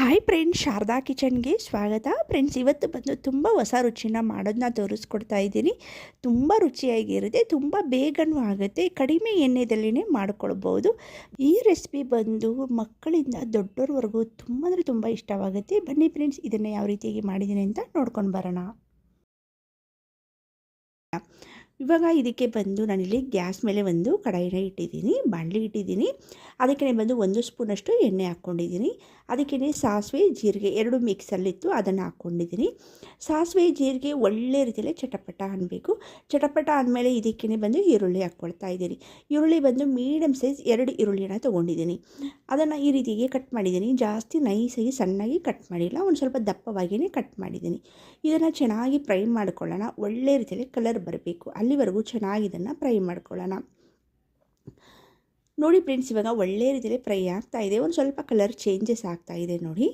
Hi friends Sharada ಕಿಚನ್ಗೆ ಸ್ವಾಗತ. Friends ಇವತ್ತು ಬಂದು ತುಂಬ ಹೊಸ ರುಚಿನ ಮಾಡೋದನ್ನ ತೋರಿಸ್ಕೊಡ್ತಾ ಇದ್ದೀನಿ. ತುಂಬ ರುಚಿಯಾಗಿರುತ್ತೆ, ತುಂಬ ಬೇಗನೂ ಆಗುತ್ತೆ, ಕಡಿಮೆ ಎಣ್ಣೆದಲ್ಲಿನೇ ಮಾಡ್ಕೊಳ್ಬೋದು. ಈ ರೆಸಿಪಿ ಬಂದು ಮಕ್ಕಳಿಂದ ದೊಡ್ಡೋರ್ವರೆಗೂ ತುಂಬ ಅಂದರೆ ತುಂಬ ಇಷ್ಟವಾಗುತ್ತೆ. ಬನ್ನಿ ಫ್ರೆಂಡ್ಸ್ ಇದನ್ನು ಯಾವ ರೀತಿಯಾಗಿ ಮಾಡಿದ್ದೀನಿ ಅಂತ ನೋಡ್ಕೊಂಡು ಬರೋಣ. ಇವಾಗ ಇದಕ್ಕೆ ಬಂದು ನಾನಿಲ್ಲಿ ಗ್ಯಾಸ್ ಮೇಲೆ ಒಂದು ಕಡಾಯಿನ ಇಟ್ಟಿದ್ದೀನಿ, ಬಾಣಲಿ ಇಟ್ಟಿದ್ದೀನಿ. ಅದಕ್ಕೆ ಬಂದು ಒಂದು ಸ್ಪೂನಷ್ಟು ಎಣ್ಣೆ ಹಾಕ್ಕೊಂಡಿದ್ದೀನಿ. ಅದಕ್ಕೆ ಸಾಸಿವೆ, ಜೀರಿಗೆ ಎರಡು ಮಿಕ್ಸಲ್ಲಿತ್ತು ಅದನ್ನು ಹಾಕ್ಕೊಂಡಿದ್ದೀನಿ. ಸಾಸಿವೆ, ಜೀರಿಗೆ ಒಳ್ಳೆ ರೀತಿಯಲ್ಲಿ ಚಟಪಟ ಅನ್ನಬೇಕು ಚಟಪಟ ಅಂದಮೇಲೆ ಇದಕ್ಕೆ ಬಂದು ಈರುಳ್ಳಿ ಹಾಕ್ಕೊಳ್ತಾ ಇದ್ದೀನಿ. ಈರುಳ್ಳಿ ಬಂದು ಮೀಡಿಯಮ್ ಸೈಜ್ ಎರಡು ಈರುಳ್ಳಿನ ತೊಗೊಂಡಿದ್ದೀನಿ. ಅದನ್ನು ಈ ರೀತಿಗೆ ಕಟ್ ಮಾಡಿದ್ದೀನಿ. ಜಾಸ್ತಿ ನೈಸಾಗಿ ಸಣ್ಣಾಗಿ ಕಟ್ ಮಾಡಿಲ್ಲ, ಒಂದು ಸ್ವಲ್ಪ ದಪ್ಪವಾಗಿಯೇ ಕಟ್ ಮಾಡಿದ್ದೀನಿ. ಇದನ್ನು ಚೆನ್ನಾಗಿ ಫ್ರೈ ಮಾಡ್ಕೊಳ್ಳೋಣ. ಒಳ್ಳೆ ರೀತಿಯಲ್ಲಿ ಕಲರ್ ಬರಬೇಕು. ಅಲ್ಲಿವರೆಗೂ ಚೆನ್ನಾಗಿ ಇದನ್ನು ಫ್ರೈ ಮಾಡ್ಕೊಳ್ಳೋಣ. ನೋಡಿ ಫ್ರೆಂಡ್ಸ್, ಇವಾಗ ಒಳ್ಳೆ ರೀತಿಯಲ್ಲಿ ಫ್ರೈ ಆಗ್ತಾ ಇದೆ. ಒಂದು ಸ್ವಲ್ಪ ಕಲರ್ ಚೇಂಜಸ್ ಆಗ್ತಾ ಇದೆ ನೋಡಿ.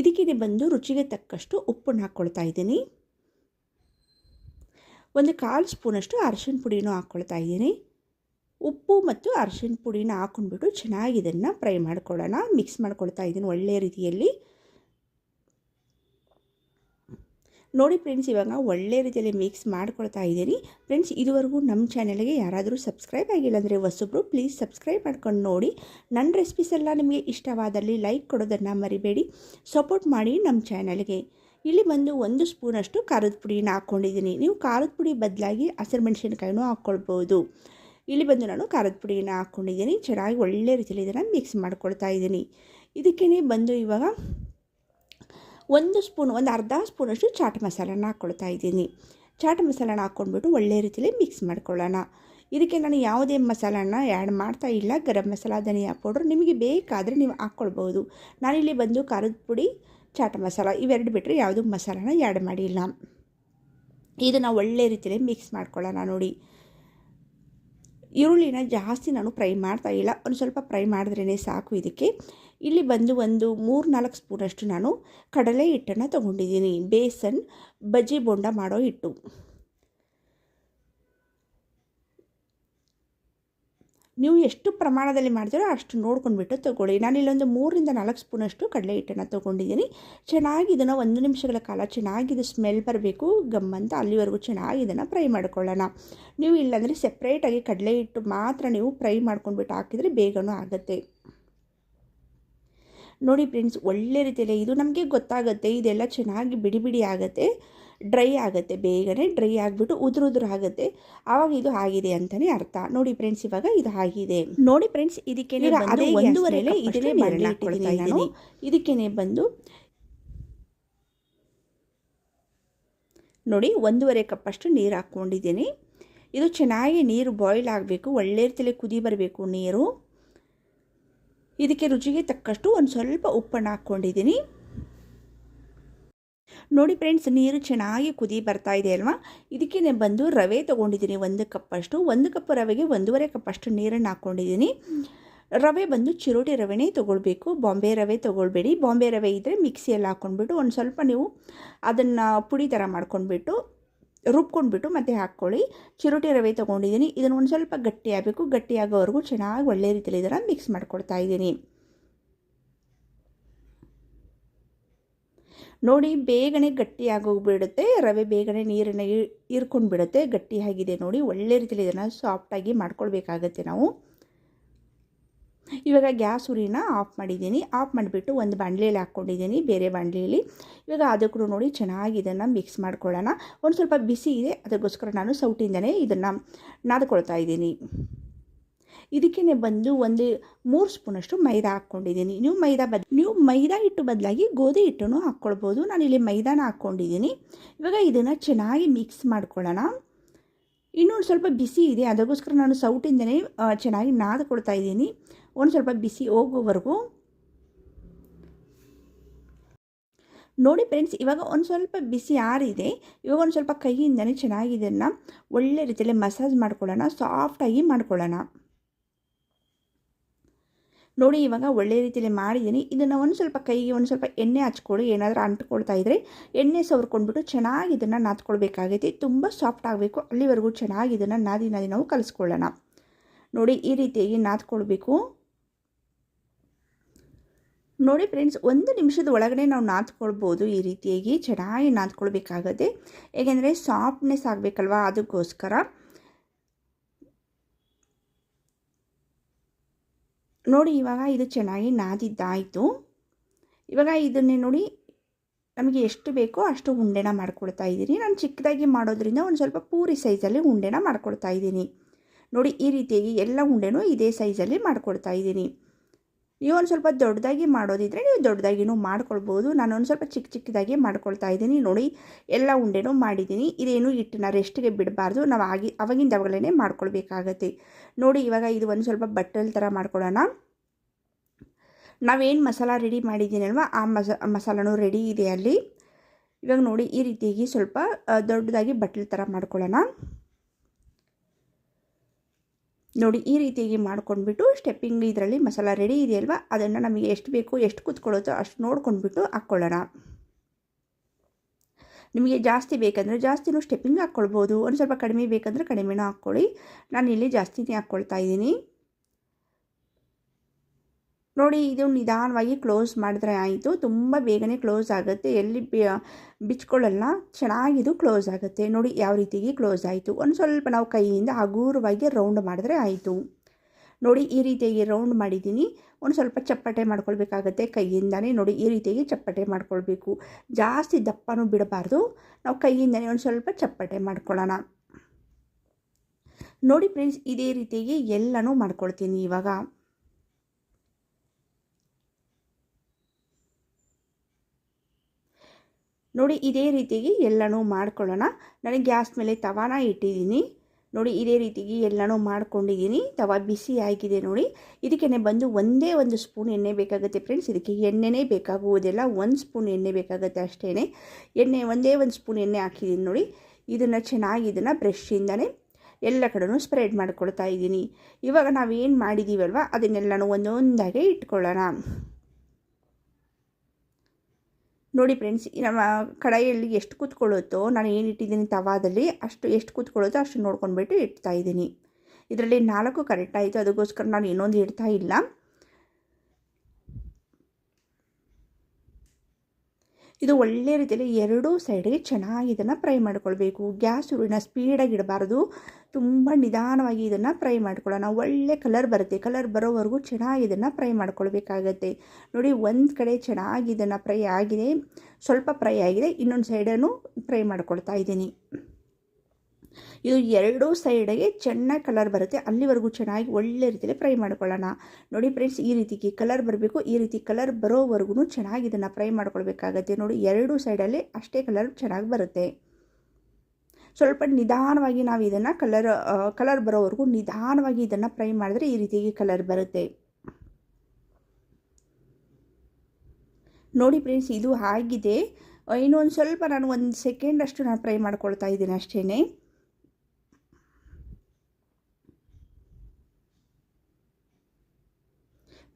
ಇದಕ್ಕೆ ಬಂದು ರುಚಿಗೆ ತಕ್ಕಷ್ಟು ಉಪ್ಪನ್ನು ಹಾಕ್ಕೊಳ್ತಾ ಇದ್ದೀನಿ. ಒಂದು ಕಾಲು ಸ್ಪೂನಷ್ಟು ಅರಶಿನ ಪುಡಿನೂ ಹಾಕ್ಕೊಳ್ತಾ ಇದ್ದೀನಿ. ಉಪ್ಪು ಮತ್ತು ಅರಶಿನ ಪುಡಿನ ಹಾಕೊಂಡ್ಬಿಟ್ಟು ಚೆನ್ನಾಗಿ ಇದನ್ನು ಫ್ರೈ ಮಾಡ್ಕೊಳ್ಳೋಣ. ಮಿಕ್ಸ್ ಮಾಡ್ಕೊಳ್ತಾ ಇದ್ದೀನಿ ಒಳ್ಳೆಯ ರೀತಿಯಲ್ಲಿ. ನೋಡಿ ಫ್ರೆಂಡ್ಸ್ ಇವಾಗ ಒಳ್ಳೆ ರೀತಿಯಲ್ಲಿ ಮಿಕ್ಸ್ ಮಾಡ್ಕೊಳ್ತಾ ಇದ್ದೀನಿ. ಫ್ರೆಂಡ್ಸ್ ಇದುವರೆಗೂ ನಮ್ಮ ಚಾನಲ್ಗೆ ಯಾರಾದರೂ ಸಬ್ಸ್ಕ್ರೈಬ್ ಆಗಿಲ್ಲ ಅಂದರೆ ಹೊಸಬ್ರು ಪ್ಲೀಸ್ ಸಬ್ಸ್ಕ್ರೈಬ್ ಮಾಡ್ಕೊಂಡು ನೋಡಿ. ನನ್ನ ರೆಸಿಪೀಸ್ ಎಲ್ಲ ನಿಮಗೆ ಇಷ್ಟವಾದಲ್ಲಿ ಲೈಕ್ ಕೊಡೋದನ್ನು ಮರಿಬೇಡಿ. ಸಪೋರ್ಟ್ ಮಾಡಿ ನಮ್ಮ ಚಾನಲ್ಗೆ ಇಲ್ಲಿ ಬಂದು ಒಂದು ಸ್ಪೂನಷ್ಟು ಖಾರದ ಪುಡಿನ ಹಾಕ್ಕೊಂಡಿದ್ದೀನಿ ನೀವು ಖಾರದ ಪುಡಿ ಬದಲಾಗಿ ಹಸಿರು ಮೆಣಸಿನ್ಕಾಯಿನೂ ಹಾಕ್ಕೊಳ್ಬೋದು ಇಲ್ಲಿ ಬಂದು ನಾನು ಖಾರದ ಪುಡಿನ ಹಾಕ್ಕೊಂಡಿದ್ದೀನಿ ಚೆನ್ನಾಗಿ ಒಳ್ಳೆ ರೀತಿಯಲ್ಲಿ ಇದನ್ನು ಮಿಕ್ಸ್ ಮಾಡ್ಕೊಳ್ತಾ ಇದ್ದೀನಿ. ಇದಕ್ಕೇ ಬಂದು ಇವಾಗ ಒಂದು ಸ್ಪೂನ್, ಒಂದು ಅರ್ಧ ಸ್ಪೂನಷ್ಟು ಚಾಟ್ ಮಸಾಲಾನ ಹಾಕ್ಕೊಳ್ತಾ ಇದ್ದೀನಿ. ಚಾಟ್ ಮಸಾಲಾನ ಹಾಕ್ಕೊಂಡ್ಬಿಟ್ಟು ಒಳ್ಳೆ ರೀತಿಯಲ್ಲಿ ಮಿಕ್ಸ್ ಮಾಡ್ಕೊಳ್ಳೋಣ. ಇದಕ್ಕೆ ನಾನು ಯಾವುದೇ ಮಸಾಲಾನ ಆ್ಯಡ್ ಮಾಡ್ತಾ ಇಲ್ಲ. ಗರಂ ಮಸಾಲ, ಧನಿಯಾ ಪೌಡ್ರ್ ನಿಮಗೆ ಬೇಕಾದರೆ ನೀವು ಹಾಕ್ಕೊಳ್ಬೋದು ನಾನಿಲ್ಲಿ ಬಂದು ಖಾರದ ಪುಡಿ, ಚಾಟ್ ಮಸಾಲ ಇವೆರಡು ಬಿಟ್ಟರೆ ಯಾವುದೂ ಮಸಾಲನ ಆ್ಯಡ್ ಮಾಡಿಲ್ಲ. ಇದನ್ನು ಒಳ್ಳೆ ರೀತಿಯಲ್ಲಿ ಮಿಕ್ಸ್ ಮಾಡ್ಕೊಳ್ಳೋಣ ನೋಡಿ. ಈರುಳ್ಳಿನ ಜಾಸ್ತಿ ನಾನು ಫ್ರೈ ಮಾಡ್ತಾ ಇಲ್ಲ. ಒಂದು ಸ್ವಲ್ಪ ಫ್ರೈ ಮಾಡಿದ್ರೇ ಸಾಕು ಇದಕ್ಕೆ. ಇಲ್ಲಿ ಬಂದು ಒಂದು ಮೂರು ನಾಲ್ಕು ಸ್ಪೂನಷ್ಟು ನಾನು ಕಡಲೆ ಹಿಟ್ಟನ್ನು ತೊಗೊಂಡಿದ್ದೀನಿ. ಬೇಸನ್, ಬಜ್ಜಿ ಬೋಂಡ ಮಾಡೋ ಹಿಟ್ಟು. ನೀವು ಎಷ್ಟು ಪ್ರಮಾಣದಲ್ಲಿ ಮಾಡ್ತೀರೋ ಅಷ್ಟು ನೋಡ್ಕೊಂಡ್ಬಿಟ್ಟು ತೊಗೊಳ್ಳಿ. ನಾನು ಇಲ್ಲೊಂದು ಮೂರರಿಂದ ನಾಲ್ಕು ಸ್ಪೂನಷ್ಟು ಕಡಲೆ ಹಿಟ್ಟನ್ನು ತೊಗೊಂಡಿದ್ದೀನಿ. ಚೆನ್ನಾಗಿ ಇದನ್ನು ಒಂದು ನಿಮಿಷಗಳ ಕಾಲ ಚೆನ್ನಾಗಿ ಇದು ಸ್ಮೆಲ್ ಬರಬೇಕು. ಗಮ್ಮಂತ ಅಲ್ಲಿವರೆಗೂ ಚೆನ್ನಾಗಿ ಇದನ್ನು ಫ್ರೈ ಮಾಡ್ಕೊಳ್ಳೋಣ. ನೀವು ಇಲ್ಲಾಂದರೆ ಸೆಪ್ರೇಟಾಗಿ ಕಡಲೆ ಹಿಟ್ಟು ಮಾತ್ರ ನೀವು ಫ್ರೈ ಮಾಡ್ಕೊಂಡ್ಬಿಟ್ಟು ಹಾಕಿದರೆ ಬೇಗನೂ ಆಗುತ್ತೆ. ನೋಡಿ ಫ್ರೆಂಡ್ಸ್ ಒಳ್ಳೆ ರೀತಿಯಲ್ಲಿ ಇದು ನಮಗೆ ಗೊತ್ತಾಗುತ್ತೆ. ಇದೆಲ್ಲ ಚೆನ್ನಾಗಿ ಬಿಡಿ ಬಿಡಿ ಆಗುತ್ತೆ ಡ್ರೈ ಆಗುತ್ತೆ ಬೇಗನೆ ಡ್ರೈ ಆಗಿಬಿಟ್ಟು ಉದುರು ಉದುರು ಆಗುತ್ತೆ. ಆವಾಗ ಇದು ಆಗಿದೆ ಅಂತಲೇ ಅರ್ಥ. ನೋಡಿ ಫ್ರೆಂಡ್ಸ್ ಇವಾಗ ಇದು ಆಗಿದೆ. ನೋಡಿ ಫ್ರೆಂಡ್ಸ್ ಇದಕ್ಕೆ ಒಂದೂವರೆ ಇದನ್ನೇ ನಾನು. ಇದಕ್ಕೇನೆ ಬಂದು ನೋಡಿ ಒಂದೂವರೆ ಕಪ್ಪಷ್ಟು ನೀರು ಹಾಕ್ಕೊಂಡಿದ್ದೀನಿ. ಇದು ಚೆನ್ನಾಗಿ ನೀರು ಬಾಯ್ಲ್ ಆಗಬೇಕು. ಒಳ್ಳೆ ರೀತಿಯಲ್ಲಿ ಕುದಿ ಬರಬೇಕು ನೀರು. ಇದಕ್ಕೆ ರುಚಿಗೆ ತಕ್ಕಷ್ಟು ಒಂದು ಸ್ವಲ್ಪ ಉಪ್ಪನ್ನು ಹಾಕ್ಕೊಂಡಿದ್ದೀನಿ. ನೋಡಿ ಫ್ರೆಂಡ್ಸ್, ನೀರು ಚೆನ್ನಾಗಿ ಕುದಿ ಬರ್ತಾ ಇದೆ ಅಲ್ವಾ? ಇದಕ್ಕೆ ನಾನು ಬಂದು ರವೆ ತೊಗೊಂಡಿದ್ದೀನಿ, ಒಂದು ಕಪ್ಪಷ್ಟು. ಒಂದು ಕಪ್ ರವೆಗೆ ಒಂದೂವರೆ ಕಪ್ಪಷ್ಟು ನೀರನ್ನು ಹಾಕ್ಕೊಂಡಿದ್ದೀನಿ. ರವೆ ಬಂದು ಚಿರೋಟಿ ರವೆನೇ ತೊಗೊಳ್ಬೇಕು. ಬಾಂಬೆ ರವೆ ತೊಗೊಳ್ಬೇಡಿ. ಬಾಂಬೆ ರವೆ ಇದ್ದರೆ ಮಿಕ್ಸಿಯಲ್ಲಿ ಹಾಕ್ಕೊಂಡ್ಬಿಟ್ಟು ಒಂದು ಸ್ವಲ್ಪ ನೀವು ಅದನ್ನು ಪುಡಿ ಥರ ಮಾಡ್ಕೊಂಡ್ಬಿಟ್ಟು ರುಬ್ಕೊಂಡ್ಬಿಟ್ಟು ಮತ್ತೆ ಹಾಕ್ಕೊಳ್ಳಿ. ಚಿರೋಟಿ ರವೆ ತೊಗೊಂಡಿದ್ದೀನಿ. ಇದನ್ನು ಒಂದು ಸ್ವಲ್ಪ ಗಟ್ಟಿ ಆಗಬೇಕು. ಗಟ್ಟಿ ಆಗೋವರೆಗೂ ಚೆನ್ನಾಗಿ ಒಳ್ಳೆ ರೀತಿಯಲ್ಲಿ ಇದನ್ನು ಮಿಕ್ಸ್ ಮಾಡ್ಕೊಳ್ತಾ ಇದ್ದೀನಿ. ನೋಡಿ, ಬೇಗನೆ ಗಟ್ಟಿಯಾಗೋಗ್ಬಿಡುತ್ತೆ ರವೆ ಬೇಗನೆ ನೀರನ್ನು ಹೀರ್ಕೊಂಡು ಬಿಡುತ್ತೆ ಗಟ್ಟಿಯಾಗಿದೆ ನೋಡಿ. ಒಳ್ಳೆ ರೀತಿಯಲ್ಲಿ ಇದನ್ನು ಸಾಫ್ಟಾಗಿ ಮಾಡ್ಕೊಳ್ಬೇಕಾಗತ್ತೆ ನಾವು. ಇವಾಗ ಗ್ಯಾಸ್ ಉರಿನ ಆಫ್ ಮಾಡಿದ್ದೀನಿ. ಆಫ್ ಮಾಡಿಬಿಟ್ಟು ಒಂದು ಬಾಣಲೆಯಲ್ಲಿ ಹಾಕ್ಕೊಂಡಿದ್ದೀನಿ, ಬೇರೆ ಬಾಣಲೆಯಲ್ಲಿ. ಇವಾಗ ಅದಕ್ಕೂ ನೋಡಿ ಚೆನ್ನಾಗಿ ಇದನ್ನು ಮಿಕ್ಸ್ ಮಾಡ್ಕೊಳ್ಳೋಣ. ಒಂದು ಸ್ವಲ್ಪ ಬಿಸಿ ಇದೆ, ಅದಕ್ಕೋಸ್ಕರ ನಾನು ಸೌಟಿಂದನೇ ಇದನ್ನು ನಾದ್ಕೊಳ್ತಾ ಇದ್ದೀನಿ. ಇದಕ್ಕೇ ಬಂದು ಒಂದು ಮೂರು ಸ್ಪೂನಷ್ಟು ಮೈದಾ ಹಾಕ್ಕೊಂಡಿದ್ದೀನಿ. ನೀವು ಮೈದಾ ಬದ್, ನೀವು ಮೈದಾ ಹಿಟ್ಟು ಬದಲಾಗಿ ಗೋಧಿ ಹಿಟ್ಟನ್ನು ಹಾಕ್ಕೊಳ್ಬೋದು. ಇಲ್ಲಿ ಮೈದಾನ ಹಾಕ್ಕೊಂಡಿದ್ದೀನಿ. ಇವಾಗ ಇದನ್ನು ಚೆನ್ನಾಗಿ ಮಿಕ್ಸ್ ಮಾಡ್ಕೊಳ್ಳೋಣ. ಇನ್ನೊಂದು ಸ್ವಲ್ಪ ಬಿಸಿ ಇದೆ, ಅದಕ್ಕೋಸ್ಕರ ನಾನು ಸೌಟಿಂದನೇ ಚೆನ್ನಾಗಿ ನಾದಿಕೊಳ್ತಾ ಇದ್ದೀನಿ. ಒಂದು ಸ್ವಲ್ಪ ಬಿಸಿ ಹೋಗೋವರೆಗೂ. ನೋಡಿ ಫ್ರೆಂಡ್ಸ್, ಇವಾಗ ಒಂದು ಸ್ವಲ್ಪ ಬಿಸಿ ಆರಿದೆ. ಇವಾಗ ಒಂದು ಸ್ವಲ್ಪ ಕೈಯಿಂದನೇ ಚೆನ್ನಾಗಿ ಇದನ್ನು ಒಳ್ಳೆ ರೀತಿಯಲ್ಲಿ ಮಸಾಜ್ ಮಾಡ್ಕೊಳ್ಳೋಣ, ಸಾಫ್ಟಾಗಿ ಮಾಡ್ಕೊಳ್ಳೋಣ. ನೋಡಿ, ಇವಾಗ ಒಳ್ಳೆ ರೀತಿಯಲ್ಲಿ ಮಾಡಿದ್ದೀನಿ. ಇದನ್ನು ಒಂದು ಸ್ವಲ್ಪ ಕೈಗೆ ಒಂದು ಸ್ವಲ್ಪ ಎಣ್ಣೆ ಹಚ್ಕೊಳ್ಳಿ ಏನಾದರೂ ಅಂಟ್ಕೊಳ್ತಾ ಇದ್ದರೆ ಎಣ್ಣೆ ಸವರ್ಕೊಂಡ್ಬಿಟ್ಟು ಚೆನ್ನಾಗಿ ಇದನ್ನು ನಾದ್ಕೊಳ್ಬೇಕಾಗೈತಿ. ತುಂಬ ಸಾಫ್ಟ್ ಆಗಬೇಕು. ಅಲ್ಲಿವರೆಗೂ ಚೆನ್ನಾಗಿ ಇದನ್ನು ನಾದಿ ನಾದಿ ನಾವು ಕಲಿಸ್ಕೊಳ್ಳೋಣ. ನೋಡಿ, ಈ ರೀತಿಯಾಗಿ ನಾದ್ಕೊಳ್ಬೇಕು. ನೋಡಿ ಫ್ರೆಂಡ್ಸ್ ಒಂದು ನಿಮಿಷದ ಒಳಗಡೆ ನಾವು ನಾದ್ಕೊಳ್ಬೋದು. ಈ ರೀತಿಯಾಗಿ ಚೆನ್ನಾಗಿ ನಾದ್ಕೊಳ್ಬೇಕಾಗತ್ತೆ. ಏಕೆಂದರೆ ಸಾಫ್ಟ್ನೆಸ್ ಆಗಬೇಕಲ್ವಾ ಅದಕ್ಕೋಸ್ಕರ. ನೋಡಿ, ಇವಾಗ ಇದು ಚೆನ್ನಾಗಿ ನಾದಿದ್ದಾಯಿತು. ಇವಾಗ ಇದನ್ನೇ ನೋಡಿ, ನಮಗೆ ಎಷ್ಟು ಬೇಕೋ ಅಷ್ಟು ಉಂಡೆನ ಮಾಡ್ಕೊಳ್ತಾ ಇದ್ದೀನಿ. ನಾನು ಚಿಕ್ಕದಾಗಿ ಮಾಡೋದ್ರಿಂದ ಒಂದು ಸ್ವಲ್ಪ ಪೂರಿ ಸೈಜಲ್ಲಿ ಉಂಡೆನ ಮಾಡ್ಕೊಳ್ತಾ ಇದ್ದೀನಿ. ನೋಡಿ, ಈ ರೀತಿಯಾಗಿ ಎಲ್ಲ ಉಂಡೆನೂ ಇದೇ ಸೈಜಲ್ಲಿ ಮಾಡ್ಕೊಳ್ತಾ ಇದ್ದೀನಿ. ನೀವು ಒಂದು ಸ್ವಲ್ಪ ದೊಡ್ಡದಾಗಿ ಮಾಡೋದಿದ್ರೆ ನೀವು ದೊಡ್ಡದಾಗಿನೂ ಮಾಡ್ಕೊಳ್ಬೋದು. ನಾನು ಒಂದು ಸ್ವಲ್ಪ ಚಿಕ್ಕ ಚಿಕ್ಕದಾಗಿ ಮಾಡ್ಕೊಳ್ತಾ ಇದ್ದೀನಿ. ನೋಡಿ, ಎಲ್ಲ ಉಂಡೆನೂ ಮಾಡಿದ್ದೀನಿ. ಇದೇನು ಹಿಟ್ಟನ್ನ ರೆಸ್ಟಿಗೆ ಬಿಡಬಾರ್ದು. ನಾವು ಆಗಿ, ಅವಾಗಿಂದ ಅವಾಗಲೇ ಮಾಡ್ಕೊಳ್ಬೇಕಾಗತ್ತೆ. ನೋಡಿ, ಇವಾಗ ಇದು ಒಂದು ಸ್ವಲ್ಪ ಬಟ್ಟಲ್ ಥರ ಮಾಡ್ಕೊಳ್ಳೋಣ ನಾವೇನು ಮಸಾಲ ರೆಡಿ ಮಾಡಿದ್ದೀನಲ್ವ? ಆ ಮಸ ಮಸಾಲನೂ ರೆಡಿ ಇದೆ ಅಲ್ಲಿ. ಇವಾಗ ನೋಡಿ, ಈ ರೀತಿಯಾಗಿ ಸ್ವಲ್ಪ ದೊಡ್ಡದಾಗಿ ಬಟ್ಟಲ್ ಥರ ಮಾಡ್ಕೊಳ್ಳೋಣ ನೋಡಿ ಈ ರೀತಿಯಾಗಿ ಮಾಡ್ಕೊಂಡ್ಬಿಟ್ಟು ಸ್ಟೆಪ್ಪಿಂಗ್ ಇದರಲ್ಲಿ ಮಸಾಲ ರೆಡಿ ಇದೆಯಲ್ವ? ಅದನ್ನು ನಮಗೆ ಎಷ್ಟು ಬೇಕು ಎಷ್ಟು ಕೂತ್ಕೊಳ್ಳುತ್ತೋ ಅಷ್ಟು ನೋಡ್ಕೊಂಡ್ಬಿಟ್ಟು ಹಾಕ್ಕೊಳ್ಳೋಣ. ನಿಮಗೆ ಜಾಸ್ತಿ ಬೇಕಂದರೆ ಜಾಸ್ತಿನೂ ಸ್ಟೆಪ್ಪಿಂಗ್ ಹಾಕ್ಕೊಳ್ಬೋದು. ಒಂದು ಸ್ವಲ್ಪ ಕಡಿಮೆ ಬೇಕಂದರೆ ಕಡಿಮೆನೂ ಹಾಕ್ಕೊಳ್ಳಿ. ನಾನು ಇಲ್ಲಿ ಜಾಸ್ತಿನೇ ಹಾಕ್ಕೊಳ್ತಾ ಇದ್ದೀನಿ. ನೋಡಿ, ಇದು ನಿಧಾನವಾಗಿ ಕ್ಲೋಸ್ ಮಾಡಿದ್ರೆ ಆಯಿತು. ತುಂಬ ಬೇಗನೆ ಕ್ಲೋಸ್ ಆಗುತ್ತೆ. ಎಲ್ಲಿ ಬಿಚ್ಕೊಳ್ಳಲ್ಲ, ಚೆನ್ನಾಗಿದು ಕ್ಲೋಸ್ ಆಗುತ್ತೆ. ನೋಡಿ, ಯಾವ ರೀತಿಗೆ ಕ್ಲೋಸ್ ಆಯಿತು. ಒಂದು ಸ್ವಲ್ಪ ನಾವು ಕೈಯಿಂದ ಹಗೂರವಾಗಿ ರೌಂಡ್ ಮಾಡಿದ್ರೆ ಆಯಿತು. ನೋಡಿ, ಈ ರೀತಿಯಾಗಿ ರೌಂಡ್ ಮಾಡಿದ್ದೀನಿ. ಒಂದು ಸ್ವಲ್ಪ ಚಪ್ಪಟೆ ಮಾಡ್ಕೊಳ್ಬೇಕಾಗತ್ತೆ ಕೈಯಿಂದನೇ. ನೋಡಿ, ಈ ರೀತಿಯಾಗಿ ಚಪ್ಪಟೆ ಮಾಡ್ಕೊಳ್ಬೇಕು. ಜಾಸ್ತಿ ದಪ್ಪನೂ ಬಿಡಬಾರ್ದು. ನಾವು ಕೈಯಿಂದನೇ ಒಂದು ಸ್ವಲ್ಪ ಚಪ್ಪಟೆ ಮಾಡ್ಕೊಳ್ಳೋಣ. ನೋಡಿ, ಫ್ರೆಂಡ್ಸ್, ಇದೇ ರೀತಿಯಾಗಿ ಎಲ್ಲನೂ ಮಾಡ್ಕೊಳ್ತೀನಿ ಇವಾಗ. ನೋಡಿ ಇದೇ ರೀತಿಯಾಗಿ ಎಲ್ಲನೂ ಮಾಡ್ಕೊಳ್ಳೋಣ. ನಾನು ಗ್ಯಾಸ್ ಮೇಲೆ ತವಾನ ಇಟ್ಟಿದ್ದೀನಿ. ನೋಡಿ ಇದೇ ರೀತಿಗೆ ಎಲ್ಲನೂ ಮಾಡ್ಕೊಂಡಿದ್ದೀನಿ. ತವ ಬಿಸಿ ಆಗಿದೆ ನೋಡಿ. ಇದಕ್ಕೆ ಬಂದು ಒಂದೇ ಒಂದು ಸ್ಪೂನ್ ಎಣ್ಣೆ ಬೇಕಾಗುತ್ತೆ ಫ್ರೆಂಡ್ಸ್. ಇದಕ್ಕೆ ಎಣ್ಣೆನೇ ಬೇಕಾಗುವುದಿಲ್ಲ. ಒಂದು ಸ್ಪೂನ್ ಎಣ್ಣೆ ಬೇಕಾಗುತ್ತೆ ಅಷ್ಟೇ ಎಣ್ಣೆ ಒಂದೇ ಒಂದು ಸ್ಪೂನ್ ಎಣ್ಣೆ ಹಾಕಿದ್ದೀನಿ ನೋಡಿ. ಇದನ್ನು ಚೆನ್ನಾಗಿ ಇದನ್ನು ಬ್ರಷಿಂದನೇ ಎಲ್ಲ ಕಡೆನೂ ಸ್ಪ್ರೆಡ್ ಮಾಡ್ಕೊಳ್ತಾ ಇದ್ದೀನಿ. ಇವಾಗ ನಾವೇನು ಮಾಡಿದ್ದೀವಲ್ವ? ಅದನ್ನೆಲ್ಲನೂ ಒಂದೊಂದಾಗೆ ಇಟ್ಕೊಳ್ಳೋಣ. ನೋಡಿ ಫ್ರೆಂಡ್ಸ್ ನಮ್ಮ ಕಡಾಯಿಯಲ್ಲಿ ಎಷ್ಟು ಕೂತ್ಕೊಳ್ಳುತ್ತೋ, ನಾನು ಏನು ಇಟ್ಟಿದ್ದೀನಿ ತವಾದಲ್ಲಿ, ಅಷ್ಟು ಎಷ್ಟು ಕೂತ್ಕೊಳ್ಳುತ್ತೋ ಅಷ್ಟು ನೋಡ್ಕೊಂಡ್ಬಿಟ್ಟು ಇಡ್ತಾ ಇದ್ದೀನಿ. ಇದರಲ್ಲಿ ನಾಲ್ಕು ಕರೆಕ್ಟ್ ಆಯಿತು. ಅದಕ್ಕೋಸ್ಕರ ನಾನು ಇನ್ನೊಂದು ಇಡ್ತಾ ಇಲ್ಲ. ಇದು ಒಳ್ಳೆ ರೀತಿಯಲ್ಲಿ ಎರಡೂ ಸೈಡಿಗೆ ಚೆನ್ನಾಗಿ ಇದನ್ನು ಫ್ರೈ ಮಾಡ್ಕೊಳ್ಬೇಕು. ಗ್ಯಾಸ್ ಉರಿನ ಸ್ಪೀಡಾಗಿ ಇಡಬಾರ್ದು. ತುಂಬ ನಿಧಾನವಾಗಿ ಇದನ್ನು ಫ್ರೈ ಮಾಡ್ಕೊಳ್ಳೋಣ. ಒಳ್ಳೆ ಕಲರ್ ಬರುತ್ತೆ. ಕಲರ್ ಬರೋವರೆಗೂ ಚೆನ್ನಾಗಿ ಇದನ್ನು ಫ್ರೈ ಮಾಡ್ಕೊಳ್ಬೇಕಾಗತ್ತೆ. ನೋಡಿ, ಒಂದು ಕಡೆ ಚೆನ್ನಾಗಿ ಇದನ್ನು ಫ್ರೈ ಆಗಿದೆ. ಸ್ವಲ್ಪ ಫ್ರೈ ಆಗಿದೆ. ಇನ್ನೊಂದು ಸೈಡನ್ನು ಫ್ರೈ ಮಾಡ್ಕೊಳ್ತಾ ಇದ್ದೀನಿ. ಇದು ಎರಡೂ ಸೈಡಿಗೆ ಚೆನ್ನಾಗಿ ಕಲರ್ ಬರುತ್ತೆ. ಅಲ್ಲಿವರೆಗೂ ಚೆನ್ನಾಗಿ ಒಳ್ಳೆ ರೀತಿಯಲ್ಲಿ ಫ್ರೈ ಮಾಡ್ಕೊಳ್ಳೋಣ. ನೋಡಿ ಫ್ರೆಂಡ್ಸ್ ಈ ರೀತಿಗೆ ಕಲರ್ ಬರಬೇಕು. ಈ ರೀತಿ ಕಲರ್ ಬರೋವರೆಗೂ ಚೆನ್ನಾಗಿ ಇದನ್ನು ಫ್ರೈ ಮಾಡ್ಕೊಳ್ಬೇಕಾಗತ್ತೆ. ನೋಡಿ ಎರಡೂ ಸೈಡಲ್ಲಿ ಅಷ್ಟೇ ಕಲರ್ ಚೆನ್ನಾಗಿ ಬರುತ್ತೆ. ಸ್ವಲ್ಪ ನಿಧಾನವಾಗಿ ನಾವು ಇದನ್ನು ಕಲರ್ ಕಲರ್ ಬರೋವರೆಗೂ ನಿಧಾನವಾಗಿ ಇದನ್ನು ಫ್ರೈ ಮಾಡಿದ್ರೆ ಈ ರೀತಿಗೆ ಕಲರ್ ಬರುತ್ತೆ. ನೋಡಿ ಫ್ರೆಂಡ್ಸ್ ಇದು ಆಗಿದೆ. ಇನ್ನೊಂದು ಸ್ವಲ್ಪ ನಾನು ಒಂದು ಸೆಕೆಂಡ್ ಅಷ್ಟು ನಾನು ಫ್ರೈ ಮಾಡ್ಕೊಳ್ತಾ ಇದ್ದೀನಿ ಅಷ್ಟೇ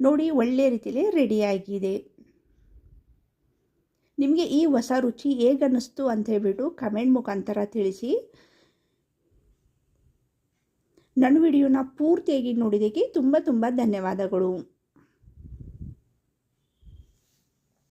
ನೋಡಿ ಒಳ್ಳೆ ರೀತಿಯಲ್ಲಿ ರೆಡಿಯಾಗಿದೆ ನಿಮಗೆ ಈ ಹೊಸ ರುಚಿ ಹೇಗನ್ನಿಸ್ತು ಅಂತ ಹೇಳ್ಬಿಟ್ಟು ಕಮೆಂಟ್ ಮುಖಾಂತರ ತಿಳಿಸಿ. ನನ್ನ ವಿಡಿಯೋನ ಪೂರ್ತಿಯಾಗಿ ನೋಡಿದ್ದಕ್ಕೆ ತುಂಬ ತುಂಬ ಧನ್ಯವಾದಗಳು.